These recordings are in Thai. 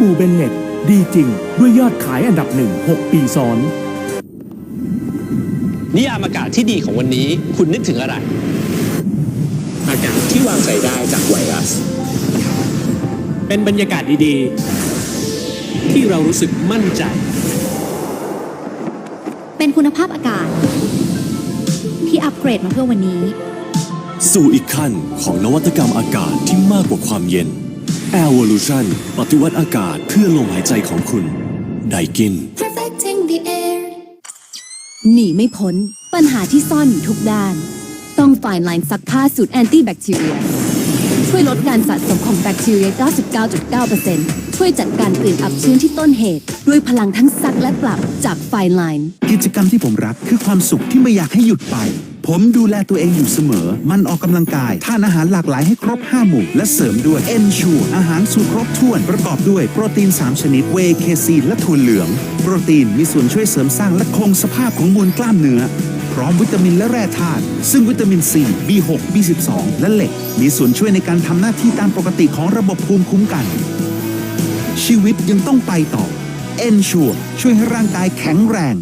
บู่เบนเน็ต ดีจริง ด้วยยอดขายอันดับหนึ่ง 6 ปีซ้อน นิยามอากาศที่ดีของวันนี้ คุณนึกถึงอะไร อากาศที่วางใจได้จากไวรัส เป็นบรรยากาศดีๆ ที่เรารู้สึกมั่นใจ เป็นคุณภาพอากาศ ที่อัปเกรดมาเพื่อวันนี้ สู่อีกขั้นของนวัตกรรมอากาศที่มากกว่าความเย็น Airvolution ปฏิวัติอากาศเพื่อลมหายใจของคุณไดกิน perfecting the air หนีไม่พ้น ปัญหาที่ซ่อนอยู่ทุกด้าน ต้องฝ่ายไลน์ซักผ้าสูตรแอนตี้แบคทีเรีย ช่วยลดการสะสมของแบคทีเรีย 99.9%ช่วยจัดการกลิ่นอับชื้นที่ต้นเหตุ ด้วยพลังทั้งซักและปรับจากไฟไลน์ กิจกรรมที่ผมรักคือความสุขที่ไม่อยากให้หยุดไป ผมดูแลตัวเองอยู่เสมอ มันออกกำลังกาย ทานอาหารหลากหลายให้ครบ 5 หมู่ และเสริมด้วย e n s u r e อาหารสูตรครบถ้วน ประกอบด้วยโปรตีน 3 ชนิดเวเคซีนและถั่วเหลือง โปรตีนมีส่วนช่วยเสริมสร้างและคงสภาพของมวลกล้ามเนื้อ พร้อมวิตามินและแร่ธาตุซึ่งวิตามิน C B6 B12 และเหล็ก มีส่วนช่วยในการทำหน้าที่ตามปกติของระบบภูมิคุ้มกัน ชีวิตยังต้องไปต่อ e n s u r e ช่วยให้ร่างกายแข็งแรง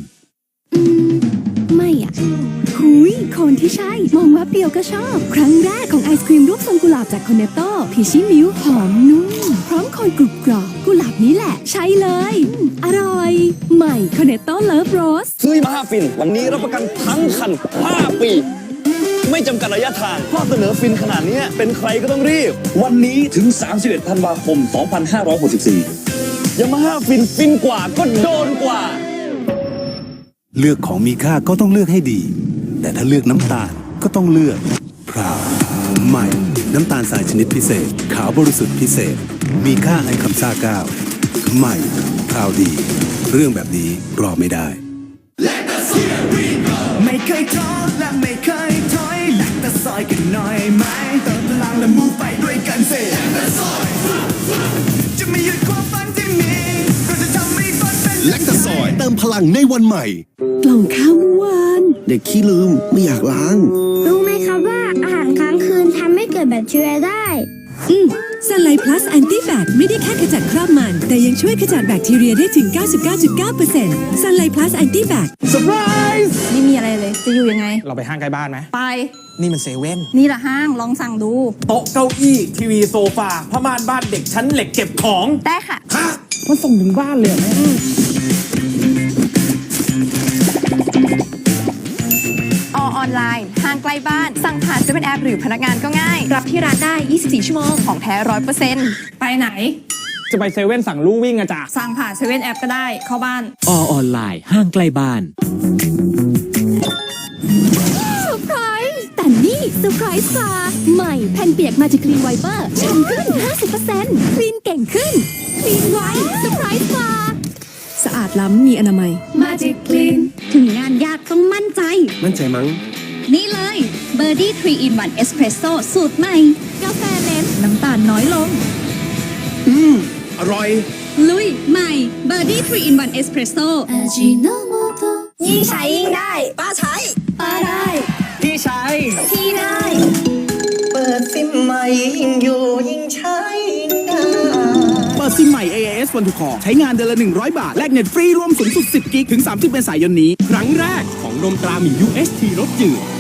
หุยคนที่ใช่ มองแวบเดียวก็ชอบ ครั้งแรกของไอศครีมรูปทรงกุหลาบจากคอนเนตโต้พีชิมิวหอมนุ่ม พร้อมโคนกรุบกรอบกุหลาบนี้แหละ ใช่เลยอืมอร่อย ใหม่คอนเนตโต้เลิฟโรสซื้อมาห้าฟิน วันนี้รับประกันทั้งคัน 5 ปี ไม่จำกัดระยะทางข้อเสนอฟินขนาดนี้เป็นใครก็ต้องรีบ วันนี้ถึง 31 ธันวาคม 2564ยามาฮ่าฟินฟินกว่าก็โดนกว่า เลือกของมีค่าก็ต้องเลือกให้ดี แต่ถ้าเลือกน้ำตาลก็ต้องเลือกพราวใหม่ น้ำตาลสายชนิดพิเศษ ขาวบริสุทธิ์พิเศษ มีค่าไอคำซ่าเก้าใหม่พราวดี เรื่องแบบนี้รอไม่ได้ไม่เคยท้อและไม่เคยถอยแลกต่ซอยกันหน่อยไหมเติมพลังและมูไปด้วยกันสิ ติมพลังในวันใหม่ กล่องข้าวเมื่อวาน เด็กขี้ลืมไม่อยากล้าง รู้ไหมครับว่าอาหารค้างคืนทำให้เกิดแบคทีเรียได้ อืมซันไลพลัสแอนตี้แบคไม่ได้แค่ขจัดคราบมัน แต่ยังช่วยขจัดแบคทีเรียได้ถึง 99.9%ซันไลพลัสแอนตี้แบคไม่มีอะไรเลย จะอยู่ยังไง เราไปห้างใกล้บ้านไหม ไป นี่มันเซเว่น นี่แหละห้างลองสั่งดู โต๊ะเก้าอี้ทีวีโซฟาผ้าม่านบ้านเด็กชั้นเหล็กเก็บของ ได้ค่ะฮะมันส่งถึงบ้านเลยเหรอแม่ ไลน์ ห้างใกล้บ้าน สั่งผ่านเซเว่นแอปหรือพนักงานก็ง่าย รับที่ร้านได้ 24 ชั่วโมง ของแท้ร้อยเปอร์เซ็นต์ไปไหน จะไปเซเว่นสั่งลู่วิ่งอะจ้ะสั่งผ่านเซเว่นแอปก็ได้ เข้าบ้าน อออนไลน์ ห้างใกล้บ้าน เซอร์ไพรส์แต่นี่เซอร์ไพรส์กว่าใหม่แผ่นเปียกมาจากคลีนไวเปอร์ชุ่มขึ้น 50%คลีนเก่งขึ้นคลีนไวเซอร์ไพรส์กว่าสะอาดล้ำมีอนามัย Magic Clean ถึงงานยากต้องมั่นใจ มั่นใจมั้ง นี่เลย b i r d i e 3 in 1 Espresso สูตรใหม่ กาแฟเน้นน้ำตาลน้อยลงอร่อย ลุย ใหม่ b i r d i e 3 in 1 Espresso ยิ่งใช้ยิ่งได้ ป้าใช้ ป้าได้ พี่ชายพี่ได้ เปิดซิมใหม่ยิ่งอยู่ยิ่งใช้ยิ่งได้เปิดซิมใหม่ AIS One to Call ใช้งานเดือนละ 100 บาท แลกเน็ตฟรีรวมสูงสุด 10 กิก ถึง 30เมษายนนี้ ครั้งแรกของนมตราหมี UST รสจืด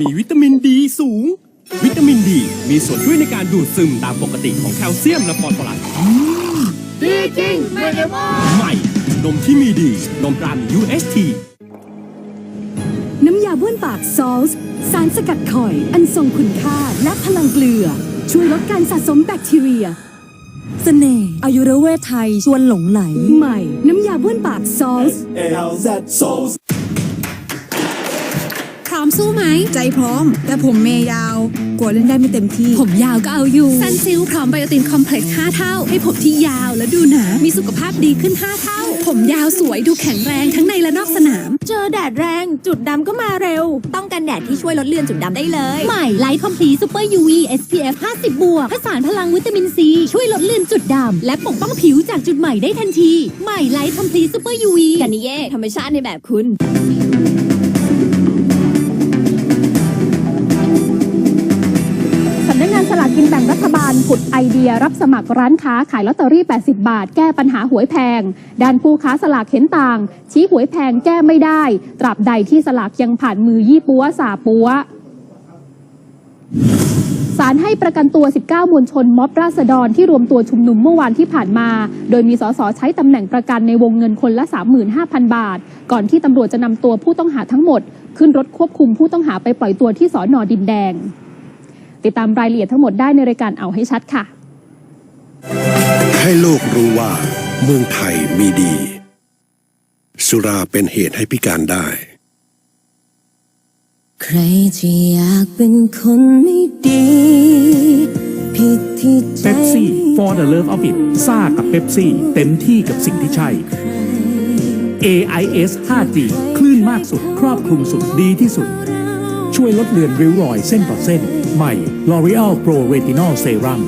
มีวิตามินดีสูง วิตามินดีมีส่วนช่วยในการดูดซึมตามปกติของแคลเซียมและฟอสฟอรัสดีจริงไม่ได้โมใหม่ นมที่มีดี นมตราหมี UST น้ำยาบ้วนปากซอลส์สารสกัดข่อย อันทรงคุณค่าและพลังเกลือ ช่วยลดการสะสมแบคทีเรียเสน่ห์อายุรเวทไทยชวนหลงไหล ใหม่ น้ำยาบ้วนปากซอลส์พร้อ มสู้ไหม ใจพร้อม แต่ผมเมยาว กลัวเล่นได้ไม่เต็มที่ ผมยาวก็เอาอยู่ซันซิลพร้อมไบโอตินคอมเพล็กซ์5เท่า ให้ผมที่ยาวและดูหนา มีสุขภาพดีขึ้น 5 เท่า ผมยาวสวยดูแข็งแรงทั้งในและนอกสนาม เจอแดดแรงจุดดำก็มาเร็ว ต้องกันแดดที่ช่วยลดเลือนจุดดำได้เลย ใหม่ไลท์คอมพลีซูเปอร์ UV SPF 50 บวกผสานพลังวิตามินซีช่วยลดเลือนจุดดำและปกป้องผิวจากจุดใหม่ได้ทันที ใหม่ไลท์คอมพลีซูเปอร์ UV กันนิเย่ธรรมชาติในแบบคุณ ผุดไอเดียรับสมัครร้านค้าขายลอตเตอรี่ 80 บาท แก้ปัญหาหวยแพง ด้านผู้ค้าสลากเห็นต่าง ชี้หวยแพงแก้ไม่ได้ ตราบใดที่สลากยังผ่านมือยี่ปัวสาปัวศาลให้ประกันตัว 19 มวลชนม็อบราษฎรที่รวมตัวชุมนุมเมื่อวานที่ผ่านมา โดยมีสสใช้ตำแหน่งประกันในวงเงินคนละ 35,000 บาท ก่อนที่ตำรวจจะนำตัวผู้ต้องหาทั้งหมด ขึ้นรถควบคุมผู้ต้องหาไปปล่อยตัวที่สอนอดินแดง ติดตามรายละเอียดทั้งหมดได้ในรายการเอาให้ชัดค่ะ ให้โลกรู้ว่า เมืองไทยมีดี สุราเป็นเหตุให้พิการได้ ใครจะอยากเป็นคนไม่ดีผิดที่ใจ เป๊ปซี่ for the love of it ซ่ากับเป๊ปซี่ เต็มที่กับสิ่งที่ใช่ AIS 5G คลื่นมากสุด ครอบคลุมสุดดีที่สุด ช่วยลดเลือนริ้วรอยเส้นต่อเส้น ใหม่ L'Oreal Pro Retinol Serum